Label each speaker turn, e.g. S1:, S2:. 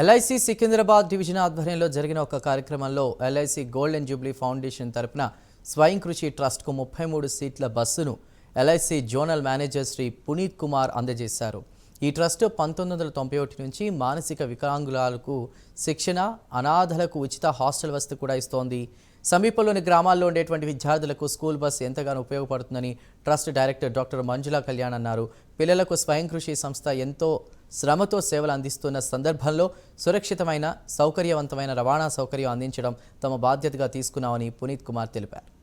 S1: LIC Secunderabad division ఆధ్వర్యంలో జరిగిన ఒక కార్యక్రమంలో ఎల్ఐసి అండ్ జూబ్లీ ఫౌండేషన్ తరపున స్వయం కృషి ట్రస్ట్కు ముప్పై మూడు సీట్ల బస్సును LIC zonal manager Shri Puneeth Kumar అందజేశారు. ఈ ట్రస్ట్ పంతొమ్మిది వందల తొంభై ఒకటి నుంచి మానసిక వికలాంగులకు శిక్షణ అనాథలకు ఉచిత హాస్టల్ వసతి కూడా ఇస్తోంది. సమీపంలోని గ్రామాల్లో ఉండేటువంటి విద్యార్థులకు స్కూల్ బస్ ఎంతగానో ఉపయోగపడుతుందని trust director doctor Manjula Kalyan అన్నారు. పిల్లలకు స్వయం కృషి సంస్థ ఎంతో శ్రమతో సేవలు అందిస్తున్న సందర్భంలో సురక్షితమైన సౌకర్యవంతమైన రవాణా సౌకర్యం అందించడం తమ బాధ్యతగా తీసుకున్నామని పునీత్ కుమార్ తెలిపారు.